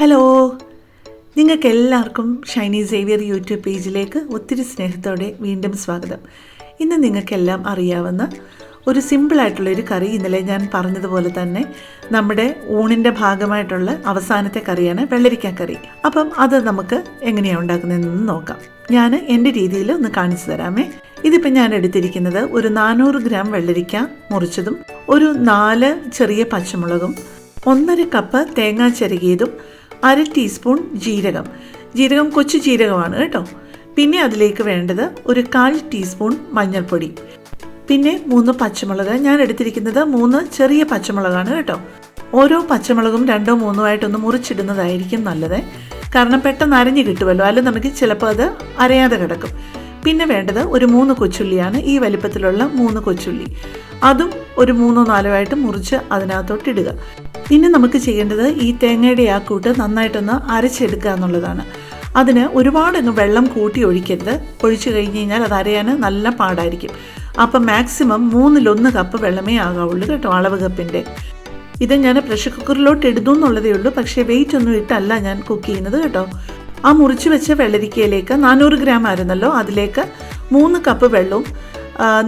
Hello. നിങ്ങൾക്ക് എല്ലാവർക്കും Shiny Xavier YouTube പേജിലേക്ക് ഒത്തിരി സ്നേഹത്തോടെ വീണ്ടും സ്വാഗതം. ഇന്ന് നിങ്ങൾക്കെല്ലാം അറിയാവുന്ന ഒരു സിമ്പിളായിട്ടുള്ളൊരു കറി ഇന്നലെ ഞാൻ പറഞ്ഞതുപോലെ തന്നെ നമ്മുടെ ഊണിന്റെ ഭാഗമായിട്ടുള്ള അവസാനത്തെ കറിയാണ് വെള്ളരിക്ക കറി. അപ്പം അത് നമുക്ക് എങ്ങനെയാണ് ഉണ്ടാക്കുന്നതെന്ന് നോക്കാം. ഞാൻ എന്റെ രീതിയിൽ ഒന്ന് കാണിച്ചു തരാമേ. ഇതിപ്പോൾ ഞാൻ എടുത്തിരിക്കുന്നത് ഒരു നാനൂറ് ഗ്രാം വെള്ളരിക്ക മുറിച്ചതും ഒരു നാല് ചെറിയ പച്ചമുളകും ഒന്നര കപ്പ് തേങ്ങ ചിരകിയതും അര ടീസ്പൂൺ ജീരകം. ജീരകം കൊച്ചു ജീരകമാണ് കേട്ടോ. പിന്നെ അതിലേക്ക് വേണ്ടത് ഒരു കാൽ ടീസ്പൂൺ മഞ്ഞൾപ്പൊടി. പിന്നെ മൂന്ന് പച്ചമുളക്. ഞാൻ എടുത്തിരിക്കുന്നത് മൂന്ന് ചെറിയ പച്ചമുളകാണ് കേട്ടോ. ഓരോ പച്ചമുളകും രണ്ടോ മൂന്നോ ആയിട്ടൊന്ന് മുറിച്ചിടുന്നതായിരിക്കും നല്ലത്. കാരണം പെട്ടെന്ന് അരഞ്ഞു കിട്ടുമല്ലോ. അല്ലെന്നുണ്ടെങ്കിൽ ചിലപ്പോൾ അത് അരയാതെ കിടക്കും. പിന്നെ വേണ്ടത് ഒരു മൂന്ന് കൊച്ചുള്ളിയാണ്. ഈ വലിപ്പത്തിലുള്ള മൂന്ന് കൊച്ചുള്ളി. അതും ഒരു മൂന്നോ നാലോ ആയിട്ട് മുറിച്ച് അതിനകത്തോട്ട് ഇടുക. പിന്നെ നമുക്ക് ചെയ്യേണ്ടത് ഈ തേങ്ങയുടെ ആ കൂട്ട് നന്നായിട്ടൊന്ന് അരച്ചെടുക്കുക എന്നുള്ളതാണ്. അതിന് ഒന്ന് വെള്ളം കൂട്ടി ഒഴിക്കരുത്. ഒഴിച്ചു കഴിഞ്ഞ് കഴിഞ്ഞാൽ അത് അരയാൻ നല്ല പാടായിരിക്കും. അപ്പം മാക്സിമം മൂന്നിലൊന്ന് കപ്പ് വെള്ളമേ ആകാവുള്ളൂ കേട്ടോ അളവ് കപ്പിന്റെ. ഇത് ഞാൻ പ്രഷർ കുക്കറിലോട്ട് ഇടുന്നു എന്നുള്ളതേ ഉള്ളൂ. പക്ഷേ വെയിറ്റ് ഒന്നും ഇട്ടല്ല ഞാൻ കുക്ക് ചെയ്യുന്നത് കേട്ടോ. ആ മുറിച്ച് വെച്ച വെള്ളരിക്കയിലേക്ക് നാനൂറ് ഗ്രാം ആയിരുന്നല്ലോ. അതിലേക്ക് മൂന്ന് കപ്പ് വെള്ളവും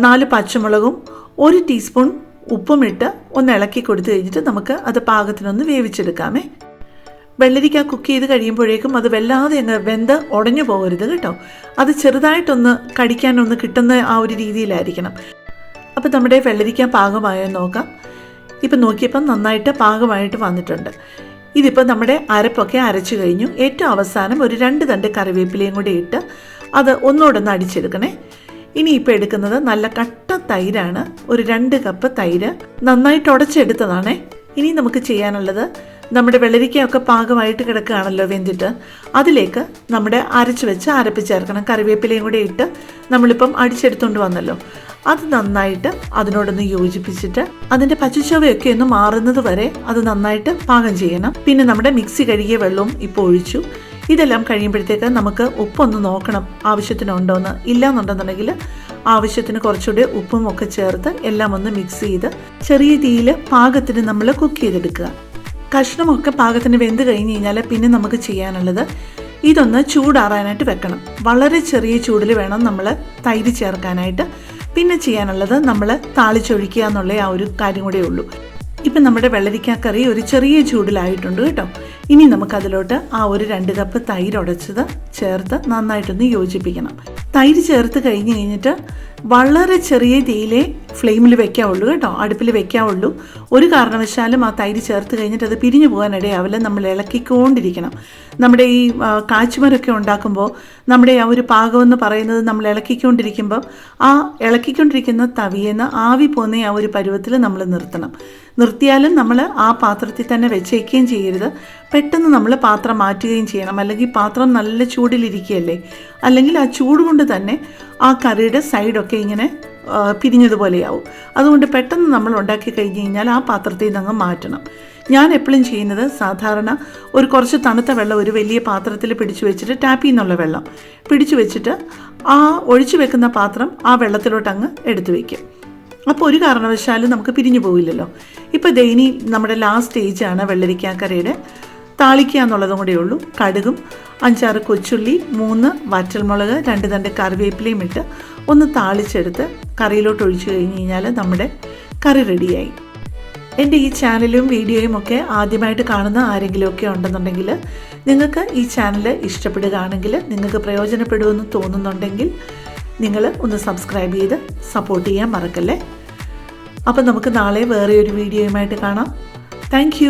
നാല് പച്ചമുളകും ഒരു ടീസ്പൂൺ ഉപ്പും ഇട്ട് ഒന്ന് ഇളക്കി കൊടുത്തു കഴിഞ്ഞിട്ട് നമുക്ക് അത് പാകത്തിനൊന്ന് വേവിച്ചെടുക്കാമേ. വെള്ളരിക്ക കുക്ക് ചെയ്ത് കഴിയുമ്പോഴേക്കും അത് വല്ലാതെ അങ്ങ് വെന്ത് ഉടഞ്ഞു പോകരുത് കേട്ടോ. അത് ചെറുതായിട്ടൊന്ന് കടിക്കാനൊന്ന് കിട്ടുന്ന ആ ഒരു രീതിയിലായിരിക്കണം. അപ്പോൾ നമ്മുടെ വെള്ളരിക്ക പാകമായോ നോക്കാം. ഇപ്പം നോക്കിയപ്പം നന്നായിട്ട് പാകമായിട്ട് വന്നിട്ടുണ്ട്. ഇതിപ്പോൾ നമ്മുടെ അരപ്പൊക്കെ അരച്ചു കഴിഞ്ഞു. ഏറ്റവും അവസാനം ഒരു രണ്ട് തണ്ട് കറിവേപ്പിലയും കൂടി ഇട്ട് അത് ഒന്നുകൂടെ ഒന്ന് അടിച്ചെടുക്കണേ. ഇനി ഇപ്പോൾ എടുക്കുന്നത് നല്ല കട്ട തൈരാണ്. ഒരു രണ്ട് കപ്പ് തൈര് നന്നായിട്ട് ഉടച്ചെടുത്തതാണേ. ഇനി നമുക്ക് ചെയ്യാനുള്ളത് നമ്മുടെ വെള്ളരിക്കയൊക്കെ പാകമായിട്ട് കിടക്കുകയാണല്ലോ വെന്തിട്ട്. അതിലേക്ക് നമ്മുടെ അരച്ച് വെച്ച് അരപ്പ് ചേർക്കണം കറിവേപ്പിലയും കൂടെ ഇട്ട് നമ്മളിപ്പം അടിച്ചെടുത്തുകൊണ്ട് വന്നല്ലോ. അത് നന്നായിട്ട് അതിനോടൊന്ന് യോജിപ്പിച്ചിട്ട് അതിന്റെ പച്ചച്ചവയൊക്കെ ഒന്ന് മാറുന്നത് വരെ അത് നന്നായിട്ട് പാകം ചെയ്യണം. പിന്നെ നമ്മുടെ മിക്സി കഴുകിയ വെള്ളവും ഇപ്പോൾ ഒഴിച്ചു. ഇതെല്ലാം കഴിയുമ്പോഴത്തേക്ക് നമുക്ക് ഉപ്പൊന്ന് നോക്കണം. ആവശ്യത്തിനുണ്ടോ എന്ന് ഇല്ലാന്നുണ്ടെന്നുണ്ടെങ്കിൽ ആവശ്യത്തിന് കുറച്ചുകൂടി ഉപ്പും ഒക്കെ ചേർത്ത് എല്ലാം ഒന്ന് മിക്സ് ചെയ്ത് ചെറിയ തീയിൽ പാകത്തിന് നമ്മൾ കുക്ക് ചെയ്തെടുക്കുക. കഷ്ണമൊക്കെ പാകത്തിന് വെന്ത് കഴിഞ്ഞ് കഴിഞ്ഞാൽ പിന്നെ നമുക്ക് ചെയ്യാനുള്ളത് ഇതൊന്ന് ചൂടാറാനായിട്ട് വെക്കണം. വളരെ ചെറിയ ചൂടിൽ വേണം നമ്മൾ തൈര് ചേർക്കാനായിട്ട്. പിന്നെ ചെയ്യാനുള്ളത് നമ്മൾ താളിച്ചൊഴിക്കുക എന്നുള്ള ആ ഒരു കാര്യം കൂടെ ഉള്ളൂ. ഇപ്പം നമ്മുടെ വെള്ളരിക്കാക്കറി കറി ഒരു ചെറിയ ചൂടിലായിട്ടുണ്ട് കേട്ടോ. ഇനി നമുക്കതിലോട്ട് ആ ഒരു രണ്ട് കപ്പ് തൈര് ഉടച്ചത് ചേർത്ത് നന്നായിട്ടൊന്ന് യോജിപ്പിക്കണം. തൈര് ചേർത്ത് കഴിഞ്ഞ് കഴിഞ്ഞിട്ട് വളരെ ചെറിയ തീയിലെ ഫ്ലെയിമിൽ വെക്കാവുള്ളൂ കേട്ടോ അടുപ്പിൽ വെക്കാവുള്ളൂ. ഒരു കാരണവശാലും ആ തൈര് ചേർത്ത് കഴിഞ്ഞിട്ട് അത് പിരിഞ്ഞു പോകാനിടയാവില്ല നമ്മൾ ഇളക്കിക്കൊണ്ടിരിക്കണം. നമ്മുടെ ഈ കാച്ചുമരൊക്കെ ഉണ്ടാക്കുമ്പോൾ നമ്മുടെ ആ ഒരു പാകമെന്ന് പറയുന്നത് നമ്മൾ ഇളക്കിക്കൊണ്ടിരിക്കുമ്പോൾ ആ ഇളക്കിക്കൊണ്ടിരിക്കുന്ന തവിയെന്ന് ആവി പോകുന്ന ആ ഒരു പരുവത്തിൽ നമ്മൾ നിർത്തണം. നിർത്തിയാലും നമ്മൾ ആ പാത്രത്തിൽ തന്നെ വെച്ചേക്കുകയും ചെയ്യരുത്. പെട്ടെന്ന് നമ്മൾ പാത്രം മാറ്റുകയും ചെയ്യണം. അല്ലെങ്കിൽ പാത്രം നല്ല ചൂടിലിരിക്കുകയല്ലേ? അല്ലെങ്കിൽ ആ ചൂട് കൊണ്ട് തന്നെ ആ കറിയുടെ സൈഡൊക്കെ ഇങ്ങനെ ആ, പിരിഞ്ഞതുപോലെയാവും. അതുകൊണ്ട് പെട്ടെന്ന് നമ്മൾ ഉണ്ടാക്കി കഴിഞ്ഞ് കഴിഞ്ഞാൽ ആ പാത്രത്തിൽ നിന്ന് അങ്ങ് മാറ്റണം. ഞാൻ എപ്പോഴും ചെയ്യുന്നത് സാധാരണ ഒരു കുറച്ച് തണുത്ത വെള്ളം ഒരു വലിയ പാത്രത്തിൽ പിടിച്ചു വെച്ചിട്ട് ടാപ്പിൽ നിന്നുള്ള വെള്ളം. പിടിച്ചു വെച്ചിട്ട് ആ ഒഴിച്ചു വെക്കുന്ന പാത്രം ആ വെള്ളത്തിലോട്ട് അങ്ങ് എടുത്തു വയ്ക്കും അപ്പോൾ ഒരു കാരണവശാലും നമുക്ക് പിരിഞ്ഞു പോവില്ലല്ലോ. ഇപ്പോൾ ദൈനി നമ്മുടെ ലാസ്റ്റ് സ്റ്റേജാണ് വെള്ളരിക്കാക്കരയുടെ താളിക്കുക എന്നുള്ളതും കൂടെ ഉള്ളൂ. കടുകും അഞ്ചാറ് കൊച്ചുള്ളി മൂന്ന് വറ്റൽമുളക് രണ്ട് തണ്ട് കറിവേപ്പിലയും ഇട്ട് ഒന്ന് താളിച്ചെടുത്ത് കറിയിലോട്ട് ഒഴിച്ചു കഴിഞ്ഞ് കഴിഞ്ഞാൽ നമ്മുടെ കറി റെഡിയായി. എന്റെ ഈ ചാനലും വീഡിയോയും ഒക്കെ ആദ്യമായിട്ട് കാണുന്ന ആരെങ്കിലുമൊക്കെ ഉണ്ടെന്നുണ്ടെങ്കിൽ നിങ്ങൾക്ക് ഈ ചാനൽ ഇഷ്ടപ്പെടുകയാണെങ്കിൽ നിങ്ങൾക്ക് പ്രയോജനപ്പെടുമെന്ന് തോന്നുന്നുണ്ടെങ്കിൽ നിങ്ങൾ ഒന്ന് സബ്സ്ക്രൈബ് ചെയ്ത് സപ്പോർട്ട് ചെയ്യാൻ മറക്കല്ലേ? അപ്പം നമുക്ക് നാളെ വേറെ ഒരു വീഡിയോയുമായിട്ട് കാണാം. താങ്ക്